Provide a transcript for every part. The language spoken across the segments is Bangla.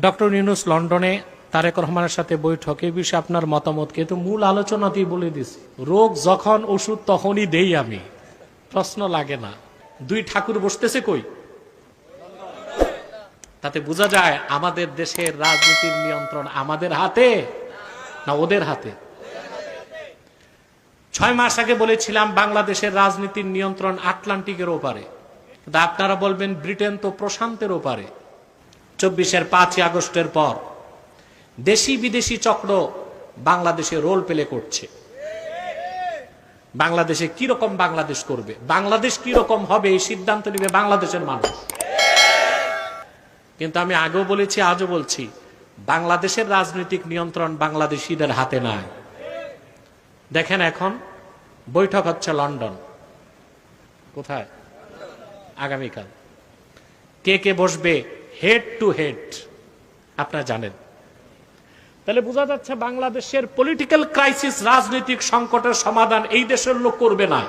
ডক্টর ইউনুস লন্ডনে তারেক রহমানের সাথে বৈঠক এই বিষয়ে আপনার মতামত কিন্তু মূল আলোচনাতেই বলে দিছি। রোগ যখন ওষুধ তখনই দেই আমি। প্রশ্ন লাগে না। দুই ঠাকুর বসতেছে কই? তাতে বোঝা যায় আমাদের দেশের রাজনীতির নিয়ন্ত্রণ আমাদের হাতে না ওদের হাতে? ছয় মাস আগে বলেছিলাম বাংলাদেশের রাজনীতির নিয়ন্ত্রণ আটলান্টিকের ওপারে। আপনারা বলবেন ব্রিটেন তো প্রশান্তের ওপারে। চব্বিশের পাঁচই আগস্টের পর দেশি বিদেশি চক্র বাংলাদেশে রোল প্লে করছে। বাংলাদেশে কি রকম বাংলাদেশ করবে? বাংলাদেশ কি রকম হবে এই সিদ্ধান্ত নেবে বাংলাদেশের মানুষ। কিন্তু আমি আগেও বলেছি, আজও বলছি, বাংলাদেশের রাজনৈতিক নিয়ন্ত্রণ বাংলাদেশিদের হাতে নাই। দেখেন এখন বৈঠক হচ্ছে লন্ডন। কোথায়? আগামীকাল। কে কে বসবে? Head to head. আপনারা জানেন। তাহলে বোঝা যাচ্ছে বাংলাদেশের পলিটিক্যাল ক্রাইসিস, রাজনৈতিক সংকটের সমাধান এই দেশের লোক করবে না।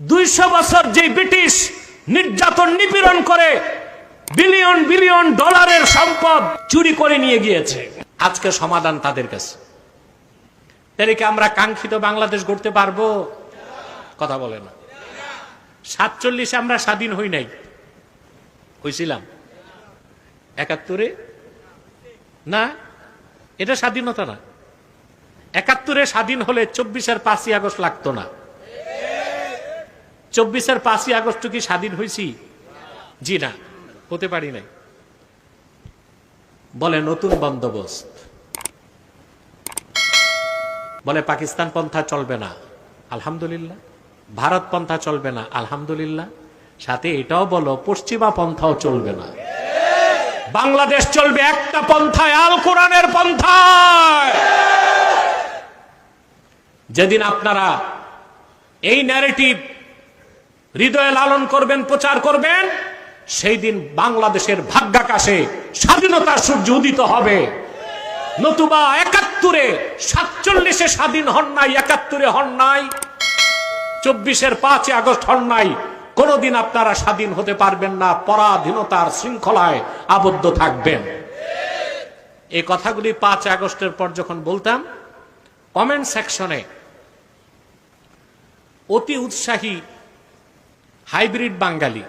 দুইশো বছর যে ব্রিটিশ নির্যাতন নিপীড়ন করে বিলিয়ন বিলিয়ন ডলারের সম্পদ চুরি করে নিয়ে গিয়েছে। আজকে সমাধান তাদের কাছে। তাহলে কি আমরা কাঙ্ক্ষিত বাংলাদেশ গড়তে পারব? কথা বলে না। সাতচল্লিশে আমরা স্বাধীন হই নাই। হয়েছিলাম একাত্তরে? না, এটা স্বাধীনতা না। একাত্তরে স্বাধীন হলে চব্বিশের পাঁচই আগস্ট লাগতো না। চব্বিশের পাঁচই আগস্ট কি স্বাধীন হয়েছি জি না, হতে পারি নাই। বলে নতুন বন্দোবস্ত। বলে পাকিস্তান পন্থা চলবে না, আলহামদুলিল্লাহ। ভারত পন্থা চলবে না, আলহামদুলিল্লাহ। সাথে এটাও বলো, পশ্চিমা পন্থাও চলবে না। বাংলাদেশ চলবে একটা পন্থায়, আল কোরআনের পন্থায়। যেদিন আপনারা এই ন্যারেটিভ হৃদয়ে লালন করবেন, প্রচার করবেন, সেই দিন বাংলাদেশের ভাগ্যাকাশে স্বাধীনতার সূর্য উদিত হবে। নতুবা একাত্তরে, সাতচল্লিশে স্বাধীন হন নাই, একাত্তরে হন নাই, চব্বিশের পাঁচই আগস্ট হন নাই কোনদিন আপনারা স্বাধীন হতে পারবেন না, পরাধীনতার শৃঙ্খলায় আবদ্ধ থাকবেন। এই কথাগুলি পাঁচ আগস্টের পর যখন বলতাম, কমেন্ট সেকশনে অতি উৎসাহী হাইব্রিড বাঙালি,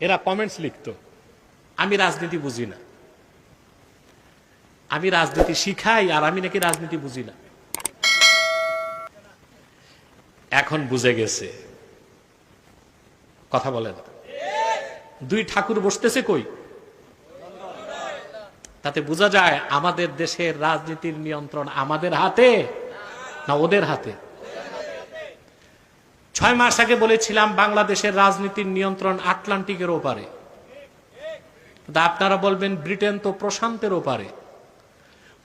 এরা কমেন্টস লিখত। আমি রাজনীতি বুঝি না। আমি রাজনীতি শিখাই আর আমি নাকি রাজনীতি বুঝি না। এখন বুঝে গেছে। কথা বলেন। দুই ঠাকুর বসতেছে কই? তাতে বোঝা যায় আমাদের দেশের রাজনীতির নিয়ন্ত্রণ আমাদের হাতে না ওদের হাতে? ছয় মাস আগে বলেছিলাম বাংলাদেশের রাজনীতির নিয়ন্ত্রণ আটলান্টিকের ওপারে। আপনারা বলবেন ব্রিটেন তো প্রশান্তের ওপারে।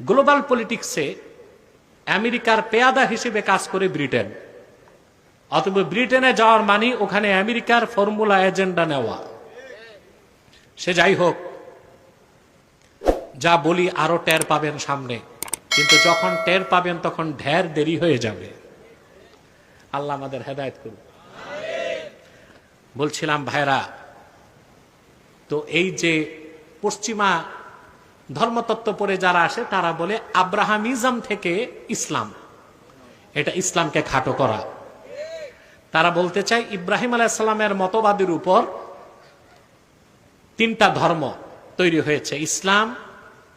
গ্লোবাল পলিটিক্সে আমেরিকার পেয়াদা হিসেবে কাজ করে ব্রিটেন। অথবা ব্রিটেনে যাওয়ার মানে ওখানে আমেরিকার ফর্মুলা এজেন্ডা নেওয়া। সে যাই হোক, যা বলি আরও টের পাবেন সামনে। কিন্তু যখন টের পাবেন, তখন ঢের দেরি হয়ে যাবে। আল্লাহ আমাদের হেদায়ত করুন বলছিলাম, ভাইরা, তো এই যে পশ্চিমা ধর্মতত্ত্ব পরে যারা আসে, তারা বলে আব্রাহামিজম থেকে ইসলাম। এটা ইসলামকে খাটো করা। তারা বলতে চায়, ইব্রাহিম আলাইসাল্লামের মতবাদের উপর তিনটা ধর্ম তৈরি হয়েছে, ইসলাম,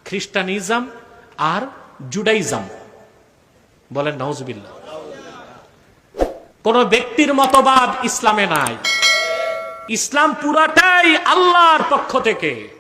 খ্রিস্টানিজম আর জুডাইজম। বলেন নওজবিল্লা কোন ব্যক্তির মতবাদ ইসলামে নাই। ইসলাম পুরাটাই আল্লাহর পক্ষ থেকে।